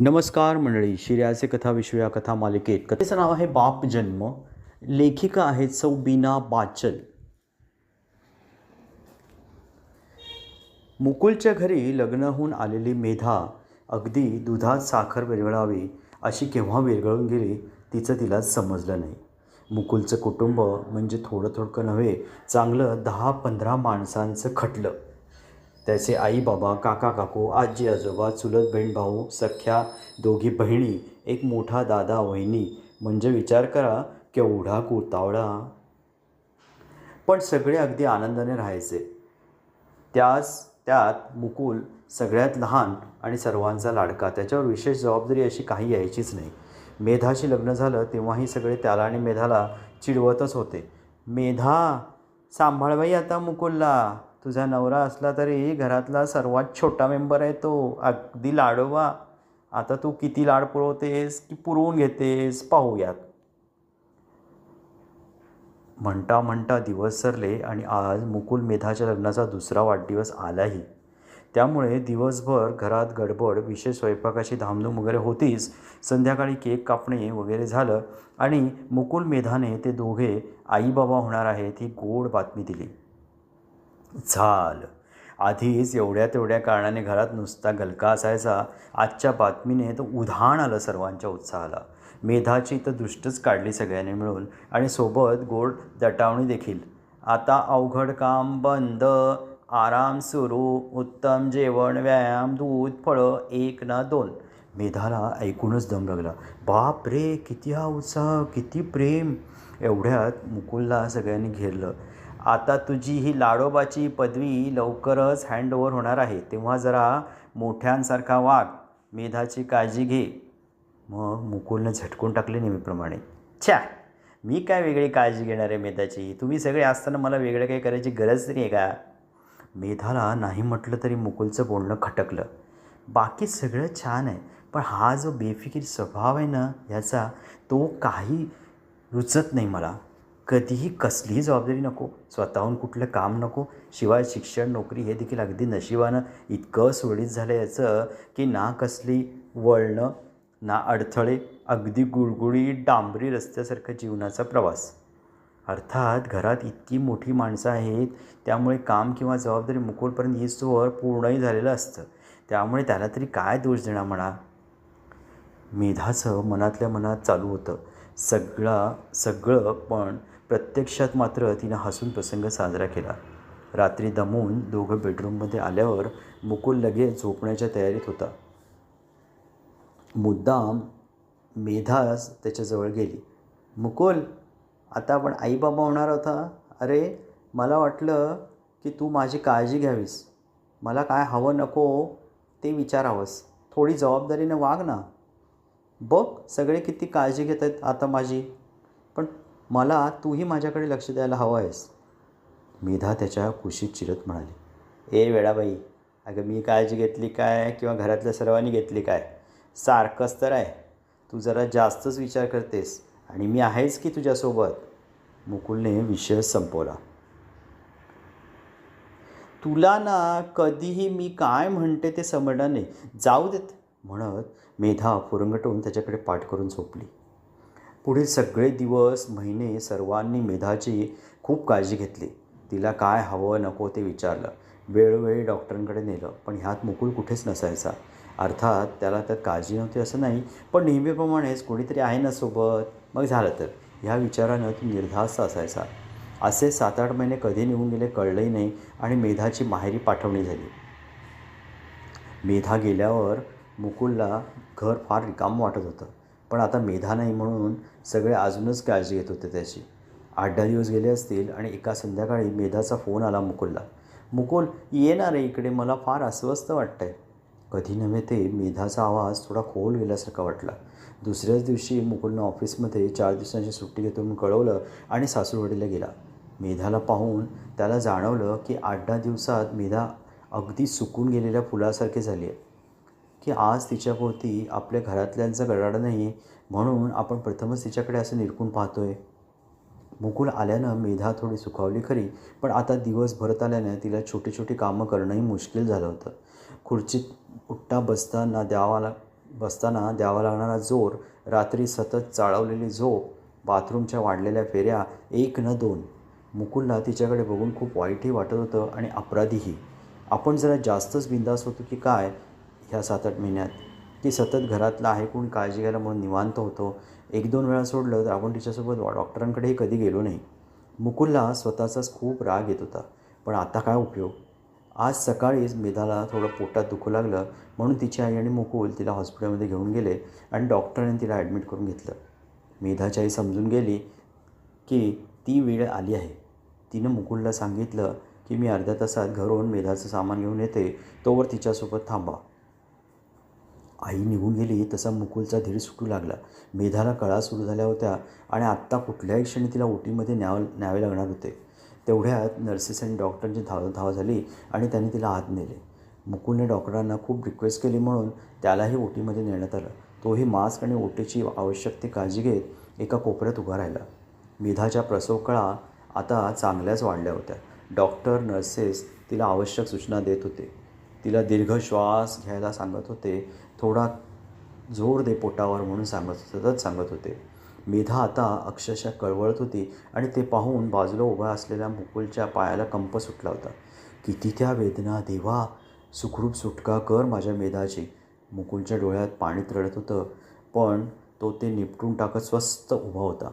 नमस्कार मंडळी शिर्याचे कथा विश्व या कथा मालिकेत. कथेचं नाव आहे बाप जन्म. लेखिका आहेत सौ बीना बाचल. मुकुलच्या घरी लग्नहून आलेली मेधा अगदी दुधात साखर विरघळावी अशी केव्हा विरघळून गेली तिचं तिला समजलं नाही. मुकुलचं कुटुंब म्हणजे थोडं थोडकं नव्हे चांगलं दहा पंधरा माणसांचं खटलं. त्याचे आई बाबा काका काकू आजी आजोबा चुलत बहीण भाऊ सख्या दोघी बहिणी एक मोठा दादा वहिनी म्हणजे विचार करा केवढा कुतावळा पण सगळे अगदी आनंदाने राहायचे. त्यास त्यात मुकुल सगळ्यात लहान आणि सर्वांचा लाडका. त्याच्यावर विशेष जबाबदारी अशी काही यायचीच नाही. मेधाशी लग्न झालं तेव्हाही सगळे त्याला आणि मेधाला चिडवतच होते. मेधा सांभाळवाई आता मुकुलला. तुझा नवरा असला तरी घरातला सर्वात छोटा मेंबर आहे तो. अगदी लाडवा. आता तू किती लाड पुरवतेस की पुरवून घेतेस पाहूयात. म्हणता म्हणता दिवस सरले आणि आज मुकुल मेधाच्या लग्नाचा दुसरा वाढदिवस आलाही. त्यामुळे दिवसभर घरात गडबड विशेष स्वयंपाकाची धामधूम वगैरे होतीच. संध्याकाळी केक कापणे वगैरे झालं आणि मुकुल मेधाने ते दोघे आईबाबा होणार आहेत ही गोड बातमी दिली. झालं. आधीच एवढ्या तेवढ्या कारणाने घरात नुसता गलका असायचा. आजच्या बातमीने तर उधाण आलं सर्वांच्या उत्साहाला. मेधाची तर दृष्टच काढली सगळ्यांनी मिळून. आणि सोबत गोड दटावणी देखील. आता अवघड काम बंद. आराम सुरू. उत्तम जेवण व्यायाम दूध फळं एक ना दोन. मेधाला ऐकूनच दम लागला. बाप रे किती हा उत्साह किती प्रेम. एवढ्यात मुकुलला सगळ्यांनी घेरलं. आता तुझी ही लाडोबाची पदवी लवकरच हँडओव्हर होणार आहे. तेव्हा जरा मोठ्यांसारखा वाघ मेधाची काळजी घे. मग मुकुलनं झटकून टाकले नेहमीप्रमाणे. छ्या! मी काय वेगळी काळजी घेणार आहे मेधाची? तुम्ही सगळे असताना मला वेगळं काही करायची गरज नाही आहे का? मेधाला नाही म्हटलं तरी मुकुलचं बोलणं खटकलं. बाकी सगळं छान आहे. पण हा जो बेफिकीर स्वभाव आहे ना ह्याचा तो काही रुचत नाही मला. कधीही कसलीही जबाबदारी नको स्वतःहून कुठलं काम नको. शिवाय शिक्षण नोकरी हे देखील अगदी नशिबानं इतकं सुरळीत झालं याचं की ना कसली वळणं ना अडथळे अगदी गुळगुळी डांबरी रस्त्यासारखा जीवनाचा प्रवास. अर्थात घरात इतकी मोठी माणसं आहेत त्यामुळे काम किंवा जबाबदारी मुकुलपर्यंत सोहर पूर्णही झालेलं असतं. त्यामुळे त्याला तरी काय दोष देणार म्हणा? मेधाचं मनातल्या मनात चालू होतं. सगळा सगळं पण प्रत्यक्षात मात्र तिनं हसून प्रसंग साजरा केला. रात्री दमून दोघं बेडरूममध्ये आल्यावर मुकुल लगेच झोपण्याच्या तयारीत होता. मुद्दाम मेधास त्याच्याजवळ गेली. मुकुल आता आपण आईबाबा होणार होता अरे मला वाटलं की तू माझी काळजी घ्यावीस. मला काय हवं नको ते विचारावंस. थोडी जबाबदारीनं वाग ना. बघ सगळे किती काळजी घेत आहेत आता माझी. पण मला तूही माझ्याकडे लक्ष द्यायला हवं आहेस. मेधा त्याच्या कुशीत चिरत म्हणाली. ए वेळाबाई अगं मी काळजी घेतली काय किंवा घरातल्या सर्वांनी घेतली काय? सारखंच तर आहे. तू जरा जास्तच विचार करतेस आणि मी आहेच की तुझ्यासोबत? मुकुलने विषय संपवला. तुला ना कधीही मी काय म्हणते ते समजणार नाही. जाऊ देत म्हणत मेधा फुरंगटून त्याच्याकडे पाठ करून झोपली. पुढील सगळे दिवस महिने सर्वांनी मेधाची खूप काळजी घेतली. तिला काय हवं नको ते विचारलं. वेळोवेळी डॉक्टरांकडे नेलं पण ह्यात मुकुल कुठेच नसायचा. अर्थात त्याला त्यात काळजी नव्हती असं नाही पण नेहमीप्रमाणेच कोणीतरी आहे ना सोबत. मग झालं तर? ह्या विचारानं तो निर्धास्त असायचा. असे सात आठ महिने कधी निघून गेले कळलंही नाही आणि मेधाची माहेरी पाठवणी झाली. मेधा गेल्यावर मुकुलला घर फार रिकाम वाटत होतं. पण आता मेधा नाही म्हणून सगळे अजूनच काळजी घेत होते त्याची. आठ दहा दिवस गेले असतील आणि एका संध्याकाळी मेधाचा फोन आला मुकुलला. मुकुल येणार आहे इकडे. मला फार अस्वस्थ वाटतंय. कधी नव्हे ते. मेधाचा आवाज थोडा खोल गेल्यासारखा वाटला. दुसऱ्याच दिवशी मुकुलनं ऑफिसमध्ये चार दिवसांची सुट्टी घेतो म्हणून कळवलं आणि सासूरवाडीला गेला. मेधाला पाहून त्याला जाणवलं की आठ दहा दिवसात मेधा अगदी सुकून गेलेल्या फुलासारखी झाली आहे की आज तिच्याभोवती आपल्या घरातल्यांचं गडाडा नाही म्हणून आपण प्रथमच तिच्याकडे असं निरकून आहे मुकुल आल्यानं मेधा थोडी सुखावली खरी पण आता दिवस भरत आल्यानं तिला छोटी छोटी कामं करणंही मुश्किल झालं होतं. खुर्चीत उठता बसताना द्यावाला द्यावा लाग बसताना द्यावा लागणारा जोर रात्री सतत चाळवलेली झोप बाथरूमच्या वाढलेल्या फेऱ्या एक न दोन. मुकुलला तिच्याकडे बघून खूप वाईटही वाटत होतं आणि अपराधीही. आपण जरा जास्तच बिंदास होतो की काय ह्या सात आठ महिन्यात. की सतत घरातलं आहे कोण काळजी घ्यायला म्हणून निवांत होतो. एक दोन वेळा सोडलं तर आपण तिच्यासोबत डॉक्टरांकडेही कधी गेलो नाही. मुकुलला स्वतःचाच खूप राग येत होता. पण आता काय उपयोग? आज सकाळीच मेधाला थोडं पोटात दुखू लागलं. म्हणून तिची आई आणि मुकुल तिला हॉस्पिटलमध्ये घेऊन गेले आणि डॉक्टरांनी तिला ॲडमिट करून घेतलं. मेधाची आई समजून गेली की ती वेळ आली आहे. तिनं मुकुलला सांगितलं की मी अर्ध्या तासात घरून मेधाचं सामान घेऊन येते. तोवर तिच्यासोबत थांबा. आई निघून गेली तसा मुकुलचा धीर सुटू लागला. मेधाला कळा सुरू झाल्या होत्या आणि आत्ता कुठल्याही क्षणी तिला ओटीमध्ये न्याव न्यावे लागणार होते. तेवढ्यात नर्सेस आणि डॉक्टरांची धाव धाव झाली आणि त्यांनी तिला आत नेले. मुकुलने डॉक्टरांना खूप रिक्वेस्ट केली म्हणून त्यालाही ओटीमध्ये नेण्यात आलं. तोही मास्क आणि ओटीची आवश्यक ती काळजी घेत एका कोपऱ्यात उभा राहिला. मेधाच्या प्रसव कळा आता चांगल्याच वाढल्या होत्या. डॉक्टर नर्सेस तिला आवश्यक सूचना देत होते. तिला दीर्घ श्वास घ्यायला सांगत होते. थोडा जोर दे पोटावर म्हणून सांगत सतत सांगत होते. मेधा आता अक्षरशः कळवळत होती आणि ते पाहून बाजूला उभा असलेल्या मुकुलच्या पायाला कंप सुटला होता. किती त्या वेदना देवा! सुखरूप सुटका कर माझ्या मेधाची. मुकुलच्या डोळ्यात पाणीत रडत होतं पण तो ते निपटून टाकत स्वस्त उभा होता.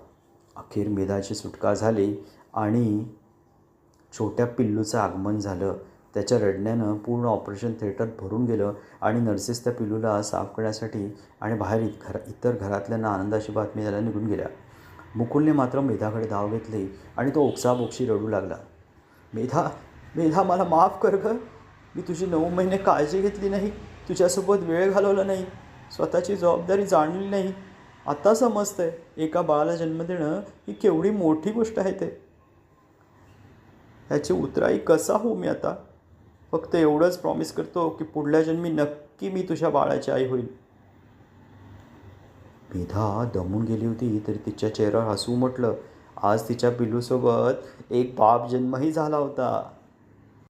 अखेर मेधाची सुटका झाली आणि छोट्या पिल्लूचं आगमन झालं. त्याच्या रडण्यानं पूर्ण ऑपरेशन थिएटर भरून गेलं आणि नर्सेस त्या पिलूला साफ करण्यासाठी आणि बाहेर घर इतर घरातल्यांना आनंदाची बातमी द्यायला निघून गेल्या. मुकुलने मात्र मेधाकडे धाव घेतली आणि तो ओक्साबोक्षी रडू लागला. मेधा मेधा मला माफ कर ग. मी तुझी नऊ महिने काळजी घेतली नाही. तुझ्यासोबत वेळ घालवला नाही. स्वतःची जबाबदारी जाणली नाही. आता समजतंय एका बाळाला जन्म देणं ही केवढी मोठी गोष्ट आहे ते. ह्याची उतराई कसा हो मी आता? फक्त एवढंच प्रॉमिस करतो की पुढल्या जन्मी नक्की मी तुझ्या बाळाची आई होईल मेधा दमून गेली होती तरी तिच्या चेहऱ्यावर हसू म्हटलं. आज तिच्या पिल्लूसोबत एक बाप जन्मही झाला होता.